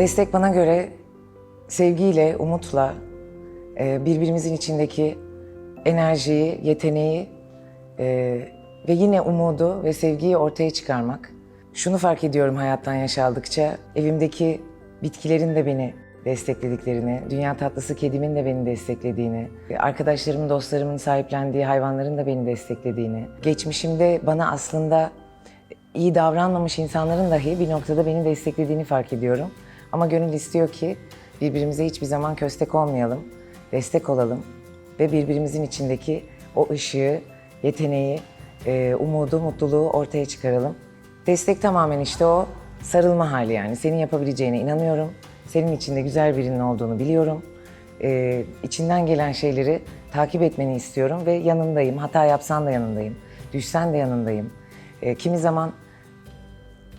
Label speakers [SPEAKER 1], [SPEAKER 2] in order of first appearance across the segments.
[SPEAKER 1] Destek bana göre sevgiyle, umutla, e, birbirimizin içindeki enerjiyi, yeteneği e, ve yine umudu ve sevgiyi ortaya çıkarmak. Şunu fark ediyorum hayattan yaşaldıkça, evimdeki bitkilerin de beni desteklediklerini, dünya tatlısı kedimin de beni desteklediğini, arkadaşlarımın, dostlarımın sahiplendiği hayvanların da beni desteklediğini, geçmişimde bana aslında iyi davranmamış insanların dahi bir noktada beni desteklediğini fark ediyorum. Ama gönül istiyor ki birbirimize hiçbir zaman köstek olmayalım, destek olalım ve birbirimizin içindeki o ışığı, yeteneği, e, umudu, mutluluğu ortaya çıkaralım. Destek tamamen işte o sarılma hali yani. Senin yapabileceğine inanıyorum. Senin içinde güzel birinin olduğunu biliyorum. E, içinden gelen şeyleri takip etmeni istiyorum ve yanındayım. Hata yapsan da yanındayım. Düşsen de yanındayım. E, kimi zaman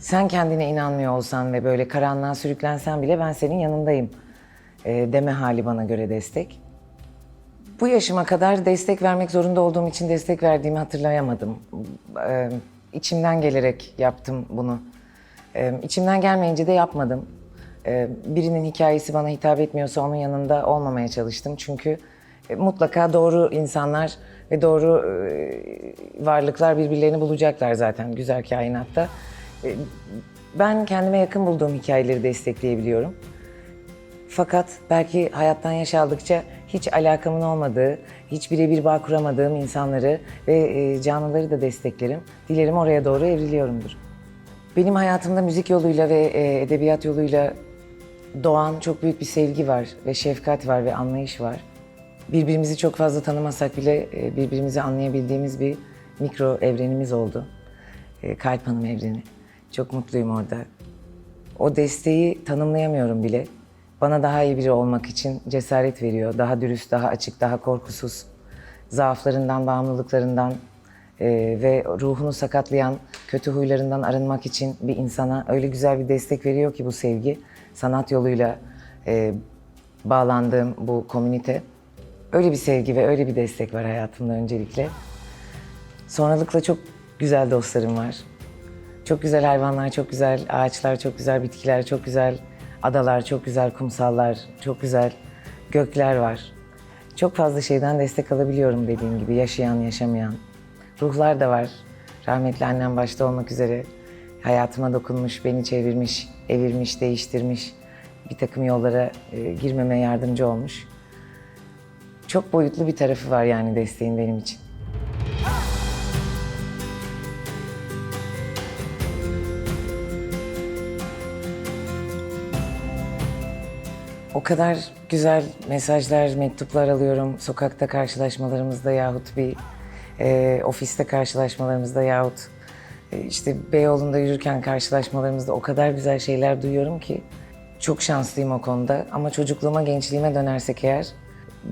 [SPEAKER 1] sen kendine inanmıyor olsan ve böyle karanlığa sürüklensen bile ben senin yanındayım e, deme hali bana göre destek. Bu yaşıma kadar destek vermek zorunda olduğum için destek verdiğimi hatırlayamadım. E, içimden gelerek yaptım bunu. E, içimden gelmeyince de yapmadım. E, birinin hikayesi bana hitap etmiyorsa onun yanında olmamaya çalıştım. Çünkü e, mutlaka doğru insanlar ve doğru e, varlıklar birbirlerini bulacaklar zaten güzel kainatta. E, ben kendime yakın bulduğum hikayeleri destekleyebiliyorum. Fakat belki hayattan yaş aldıkça hiç alakamın olmadığı, hiç birebir bağ kuramadığım insanları ve e, canlıları da desteklerim. Dilerim oraya doğru evriliyorumdur. Benim hayatımda müzik yoluyla ve e, edebiyat yoluyla doğan çok büyük bir sevgi var ve şefkat var ve anlayış var. Birbirimizi çok fazla tanımasak bile birbirimizi anlayabildiğimiz bir mikro evrenimiz oldu. Kalp Hanım evreni. Çok mutluyum orada. O desteği tanımlayamıyorum bile. Bana daha iyi biri olmak için cesaret veriyor. Daha dürüst, daha açık, daha korkusuz. Zaaflarından, bağımlılıklarından e, ve ruhunu sakatlayan kötü huylarından arınmak için bir insana öyle güzel bir destek veriyor ki bu sevgi. Sanat yoluyla e, bağlandığım bu komünite. Öyle bir sevgi ve öyle bir destek var hayatımda öncelikle. Sonralıkla çok güzel dostlarım var. Çok güzel hayvanlar, çok güzel ağaçlar, çok güzel bitkiler, çok güzel adalar, çok güzel kumsallar, çok güzel gökler var. Çok fazla şeyden destek alabiliyorum dediğim gibi yaşayan, yaşamayan. Ruhlar da var. Rahmetli annem başta olmak üzere hayatıma dokunmuş, beni çevirmiş, evirmiş, değiştirmiş. Bir takım yollara e, girmeme yardımcı olmuş. Çok boyutlu bir tarafı var yani desteğin benim için. O kadar güzel mesajlar, mektuplar alıyorum sokakta karşılaşmalarımızda yahut bir e, ofiste karşılaşmalarımızda yahut e, işte Beyoğlu'nda yürürken karşılaşmalarımızda o kadar güzel şeyler duyuyorum ki çok şanslıyım o konuda. Ama çocukluğuma, gençliğime dönersek eğer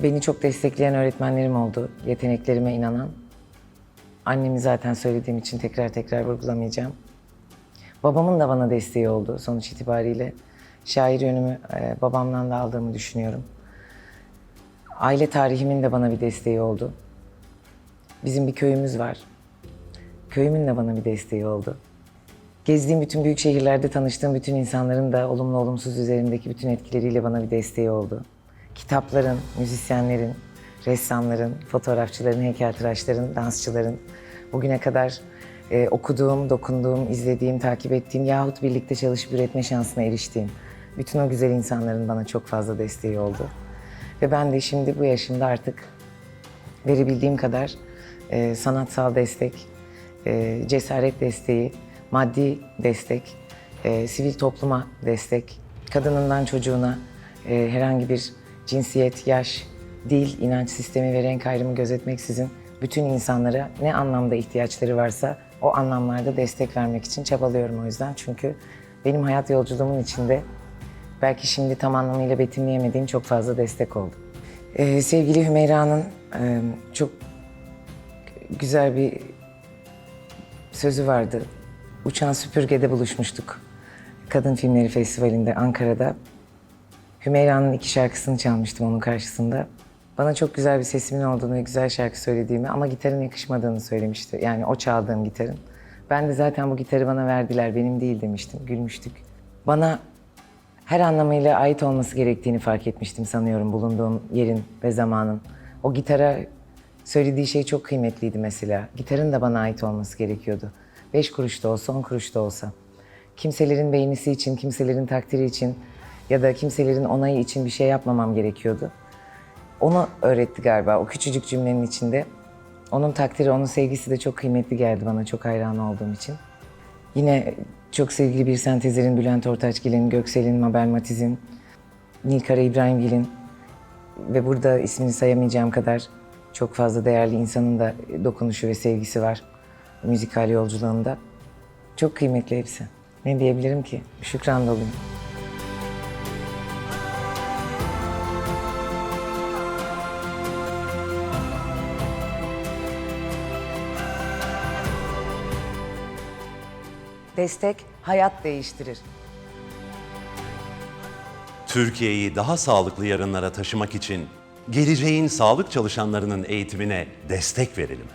[SPEAKER 1] beni çok destekleyen öğretmenlerim oldu, yeteneklerime inanan. Annemi zaten söylediğim için tekrar tekrar vurgulamayacağım. Babamın da bana desteği oldu sonuç itibariyle. Şair yönümü e, babamdan da aldığımı düşünüyorum. Aile tarihimin de bana bir desteği oldu. Bizim bir köyümüz var. Köyümün de bana bir desteği oldu. Gezdiğim bütün büyük şehirlerde tanıştığım bütün insanların da olumlu olumsuz üzerimdeki bütün etkileriyle bana bir desteği oldu. Kitapların, müzisyenlerin, ressamların, fotoğrafçıların, heykeltıraşların, dansçıların bugüne kadar e, okuduğum, dokunduğum, izlediğim, takip ettiğim yahut birlikte çalışıp üretme şansına eriştiğim bütün o güzel insanların bana çok fazla desteği oldu. Ve ben de şimdi bu yaşımda artık verebildiğim kadar e, sanatsal destek, e, cesaret desteği, maddi destek, e, sivil topluma destek, kadınından çocuğuna e, herhangi bir cinsiyet, yaş, dil, inanç sistemi ve renk ayrımı gözetmeksizin bütün insanlara ne anlamda ihtiyaçları varsa o anlamlarda destek vermek için çabalıyorum o yüzden. Çünkü benim hayat yolculuğumun içinde belki şimdi tam anlamıyla betimleyemediğim çok fazla destek oldu. Ee, sevgili Hümeyra'nın e, çok güzel bir sözü vardı. Uçan Süpürge'de buluşmuştuk. Kadın Filmleri Festivali'nde Ankara'da. Hümeyra'nın iki şarkısını çalmıştım onun karşısında. Bana çok güzel bir sesimin olduğunu ve güzel şarkı söylediğimi ama gitarın yakışmadığını söylemişti. Yani o çaldığım gitarın. Ben de zaten bu gitarı bana verdiler, benim değil demiştim. Gülmüştük. Bana her anlamıyla ait olması gerektiğini fark etmiştim sanıyorum bulunduğum yerin ve zamanın. O gitara söylediği şey çok kıymetliydi mesela. Gitarın da bana ait olması gerekiyordu. Beş kuruş da olsa, on kuruş da olsa. Kimselerin beğenisi için, kimselerin takdiri için ya da kimselerin onayı için bir şey yapmamam gerekiyordu. Onu öğretti galiba o küçücük cümlenin içinde. Onun takdiri, onun sevgisi de çok kıymetli geldi bana çok hayran olduğum için. Yine çok sevgili bir sentezlerin Bülent Ortaçgil'in, Göksel'in, Mabel Matiz'in, Nilkara İbrahimgil'in ve burada ismini sayamayacağım kadar çok fazla değerli insanın da dokunuşu ve sevgisi var müzikal yolculuğunda. Çok kıymetli hepsi. Ne diyebilirim ki? Şükran doluyum. Destek hayat değiştirir.
[SPEAKER 2] Türkiye'yi daha sağlıklı yarınlara taşımak için geleceğin sağlık çalışanlarının eğitimine destek verelim.